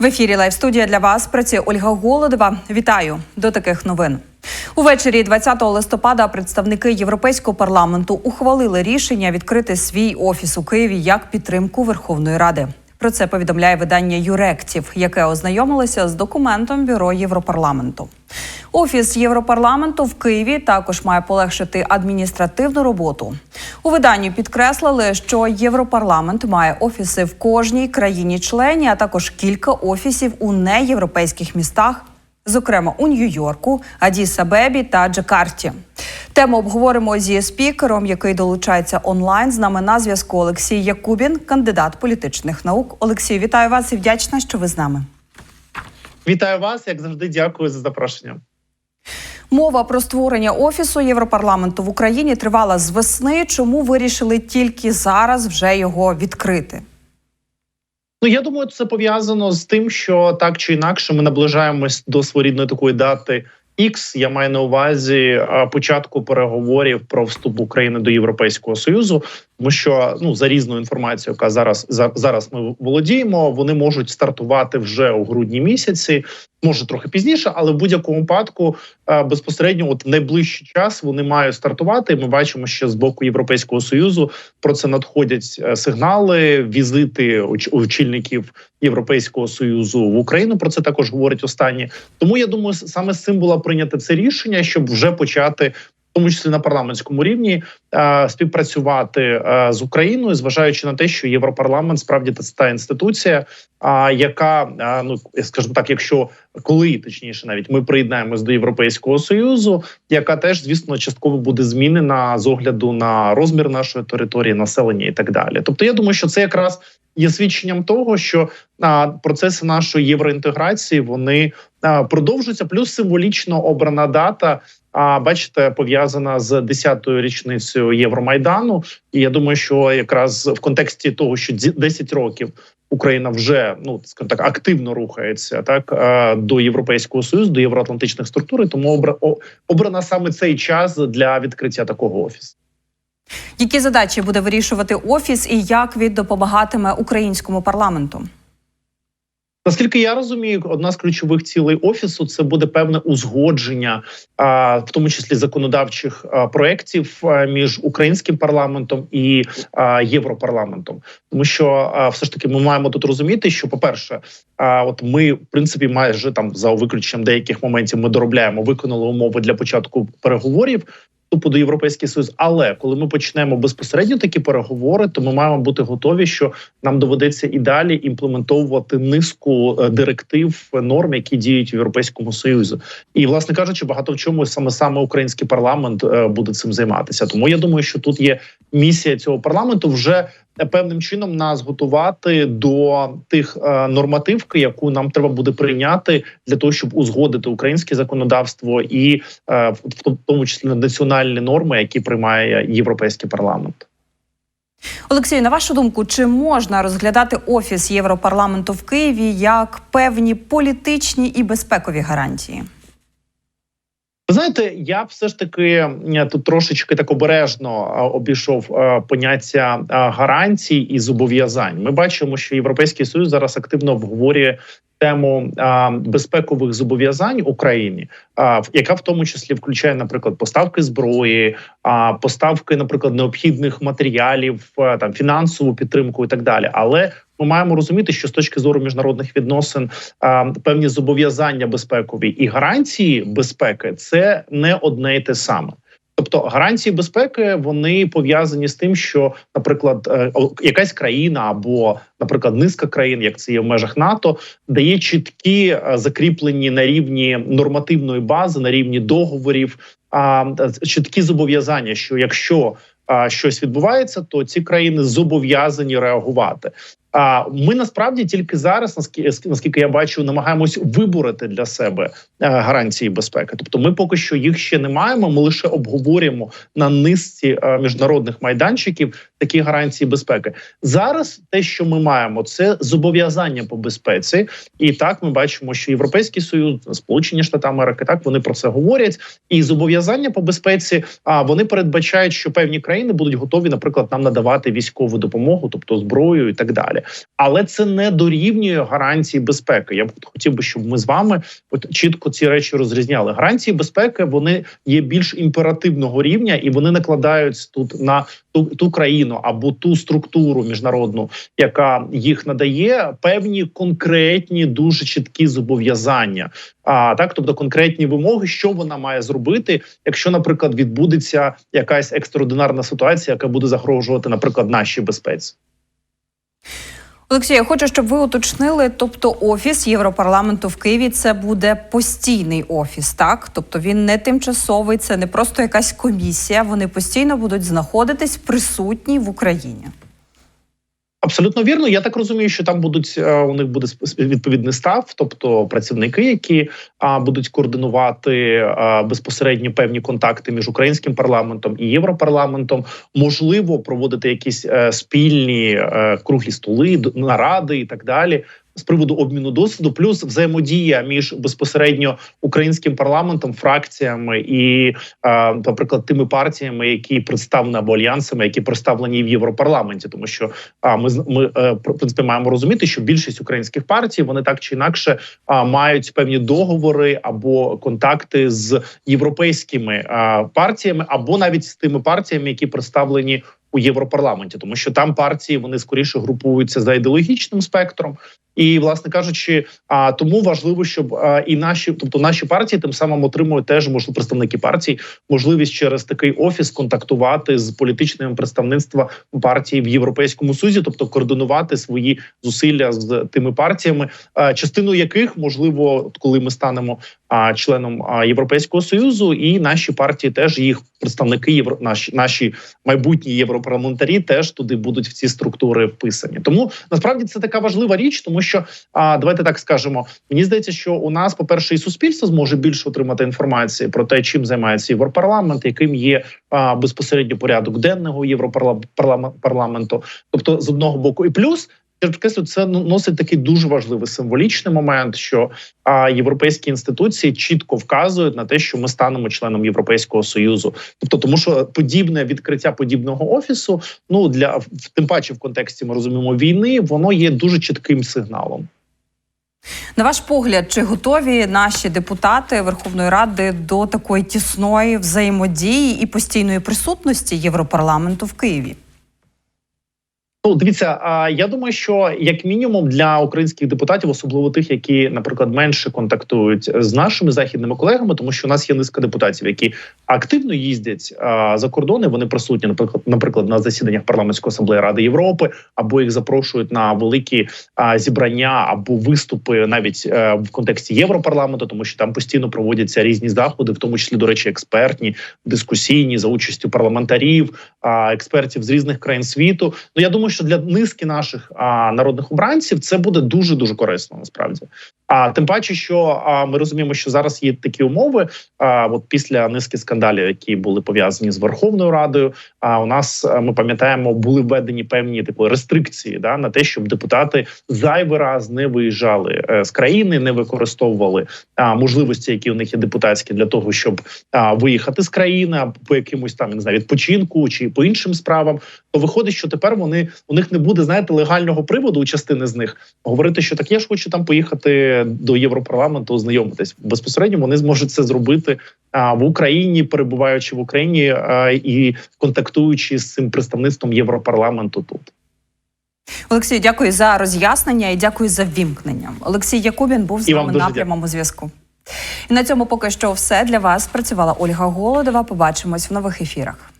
В ефірі Лайв студія для вас працює Ольга Голодова. Вітаю до таких новин. Увечері 20 листопада представники Європейського парламенту ухвалили рішення відкрити свій офіс у Києві як підтримку Верховної Ради. Про це повідомляє видання Юректів, яке ознайомилося з документом бюро Європарламенту. Офіс Європарламенту в Києві також має полегшити адміністративну роботу. У виданні підкреслили, що Європарламент має офіси в кожній країні-члені, а також кілька офісів у неєвропейських містах, зокрема у Нью-Йорку, Адіс-Абебі та Джакарті. Тему обговоримо зі спікером, який долучається онлайн. З нами на зв'язку Олексій Якубін, кандидат політичних наук. Олексій, вітаю вас і вдячна, що ви з нами. Вітаю вас, як завжди. Дякую за запрошення. Мова про створення офісу Європарламенту в Україні тривала з весни. Чому вирішили тільки зараз вже його відкрити? Ну я думаю, це пов'язано з тим, що так чи інакше ми наближаємось до своєрідної такої дати. X, я маю на увазі початку переговорів про вступ України до Європейського союзу, тому що ну за різною інформацією, яка зараз за, зараз ми володіємо, вони можуть стартувати вже у грудні місяці, може трохи пізніше, але в будь-якому випадку безпосередньо, от в найближчий час вони мають стартувати. Ми бачимо, що з боку Європейського союзу про це надходять сигнали, візити очільників Європейського союзу в Україну. Про це також говорять останні. Тому я думаю, саме з цим було прийнято це рішення, щоб вже почати. Тому числі на парламентському рівні е, співпрацювати е, з Україною, зважаючи на те, що Європарламент справді це та інституція, яка ну скажімо так, якщо коли точніше, навіть ми приєднаємось до Європейського союзу, яка теж звісно частково буде змінена з огляду на розмір нашої території, населення і так далі. Тобто, я думаю, що це якраз є свідченням того, що а, процеси нашої євроінтеграції вони продовжуються. Плюс символічно обрана дата. А бачите, пов'язана з 10-ю річницею Євромайдану, і я думаю, що якраз в контексті того, що 10 років Україна вже ну так активно рухається так до європейського союзу, до євроатлантичних структур, тому обра обрана саме цей час для відкриття такого офісу. Які задачі буде вирішувати офіс, і як він допомагатиме українському парламенту? Наскільки я розумію, одна з ключових цілей офісу це буде певне узгодження, в тому числі законодавчих проєктів між українським парламентом і європарламентом. Тому що все ж таки ми маємо тут розуміти, що по перше, от ми в принципі майже там за виключенням деяких моментів ми доробляємо, виконали умови для початку переговорів вступу до європейський союз. Але коли ми почнемо безпосередньо такі переговори, то ми маємо бути готові, що нам доведеться і далі імплементовувати низку директив норм, які діють в європейському союзі. і власне кажучи, багато в чому саме саме український парламент буде цим займатися. Тому я думаю, що тут є місія цього парламенту вже певним чином нас готувати до тих е, нормативки, яку нам треба буде прийняти для того, щоб узгодити українське законодавство і е, в тому числі національні норми, які приймає європейський парламент. Олексію, на вашу думку, чи можна розглядати офіс Європарламенту в Києві як певні політичні і безпекові гарантії? Знаєте, я все ж таки тут трошечки так обережно обійшов поняття гарантій і зобов'язань. Ми бачимо, що європейський союз зараз активно обговорює тему безпекових зобов'язань Україні, яка в тому числі включає, наприклад, поставки зброї, поставки, наприклад, необхідних матеріалів, там фінансову підтримку і так далі. Але ми маємо розуміти, що з точки зору міжнародних відносин а, певні зобов'язання безпекові і гарантії безпеки це не одне й те саме. Тобто гарантії безпеки вони пов'язані з тим, що, наприклад, якась країна або, наприклад, низка країн, як це є в межах НАТО, дає чіткі закріплені на рівні нормативної бази, на рівні договорів, чіткі зобов'язання, що якщо щось відбувається, то ці країни зобов'язані реагувати. А ми насправді тільки зараз, наскільки наскільки я бачу, намагаємось виборити для себе гарантії безпеки. Тобто, ми поки що їх ще не маємо. Ми лише обговорюємо на низці міжнародних майданчиків такі гарантії безпеки. Зараз те, що ми маємо, це зобов'язання по безпеці, і так ми бачимо, що Європейський Союз, Сполучені Штати Америки, так вони про це говорять. І зобов'язання по безпеці, а вони передбачають, що певні країни будуть готові, наприклад, нам надавати військову допомогу, тобто зброю і так далі. Але це не дорівнює гарантії безпеки. Я б хотів би, щоб ми з вами от чітко ці речі розрізняли. Гарантії безпеки вони є більш імперативного рівня, і вони накладаються тут на ту, ту країну або ту структуру міжнародну, яка їх надає певні конкретні, дуже чіткі зобов'язання. А так, тобто конкретні вимоги, що вона має зробити, якщо, наприклад, відбудеться якась екстраординарна ситуація, яка буде загрожувати, наприклад, нашій безпеці. Олексій, я хочу, щоб ви уточнили. Тобто, офіс Європарламенту в Києві це буде постійний офіс, так? Тобто він не тимчасовий, це не просто якась комісія. Вони постійно будуть знаходитись присутні в Україні. Абсолютно вірно. Я так розумію, що там будуть е, у них буде відповідний став, тобто працівники, які будуть координувати а, безпосередньо певні контакти між українським парламентом і європарламентом. Можливо, проводити якісь е, спільні е, круглі столи, наради і так далі. З приводу обміну досвіду, плюс взаємодія між безпосередньо українським парламентом, фракціями і, е, наприклад, тими партіями, які представлені або альянсами, які представлені в Європарламенті, тому що а ми ми е, в принципі маємо розуміти, що більшість українських партій вони так чи інакше мають певні договори або контакти з європейськими партіями, або навіть з тими партіями, які представлені у Європарламенті, тому що там партії вони скоріше групуються за ідеологічним спектром. І, власне кажучи, а тому важливо, щоб і наші, тобто наші партії, тим самим отримують теж можливо представники партії, можливість через такий офіс контактувати з політичним представництвом партії в Європейському Союзі, тобто координувати свої зусилля з тими партіями, частину яких можливо, коли ми станемо членом Європейського союзу, і наші партії теж їх представники євро наші наші майбутні європарламентарі теж туди будуть в ці структури вписані. Тому насправді це така важлива річ, тому що давайте так скажемо. Мені здається, що у нас, по перше, і суспільство зможе більше отримати інформації про те, чим займається європарламент, яким є безпосередньо порядок денного європарламенту. Тобто, з одного боку, і плюс. Підкреслю, це ну, носить такий дуже важливий символічний момент, що а, європейські інституції чітко вказують на те, що ми станемо членом Європейського союзу. Тобто, тому що подібне відкриття подібного офісу, ну для тим паче в контексті ми розуміємо війни, воно є дуже чітким сигналом. На ваш погляд, чи готові наші депутати Верховної Ради до такої тісної взаємодії і постійної присутності Європарламенту в Києві? Ну, дивіться, я думаю, що як мінімум для українських депутатів, особливо тих, які, наприклад, менше контактують з нашими західними колегами, тому що у нас є низка депутатів, які активно їздять за кордони. Вони присутні, наприклад, наприклад, на засіданнях парламентської асамблеї Ради Європи, або їх запрошують на великі зібрання або виступи навіть е, в контексті Європарламенту, тому що там постійно проводяться різні заходи, в тому числі до речі, експертні, дискусійні за участю парламентарів, експертів з різних країн світу. Ну я думаю, що для низки наших а, народних обранців це буде дуже дуже корисно насправді. А тим паче, що а, ми розуміємо, що зараз є такі умови. А, от після низки скандалів, які були пов'язані з Верховною Радою. А у нас ми пам'ятаємо, були введені певні типу рестрикції да на те, щоб депутати зайвий раз не виїжджали е, з країни, не використовували а, можливості, які у них є депутатські, для того, щоб а, виїхати з країни по якимось там не знаю, відпочинку чи по іншим справам. То виходить, що тепер вони у них не буде знаєте легального приводу у частини з них говорити, що так я ж хочу там поїхати до Європарламенту, ознайомитись безпосередньо. Вони зможуть це зробити в Україні, перебуваючи в Україні і контактуючи з цим представництвом Європарламенту тут. Олексій, дякую за роз'яснення і дякую за ввімкнення. Олексій Якубін був з І нами на прямому зв'язку. І на цьому поки що все для вас працювала Ольга Голодова. Побачимось в нових ефірах.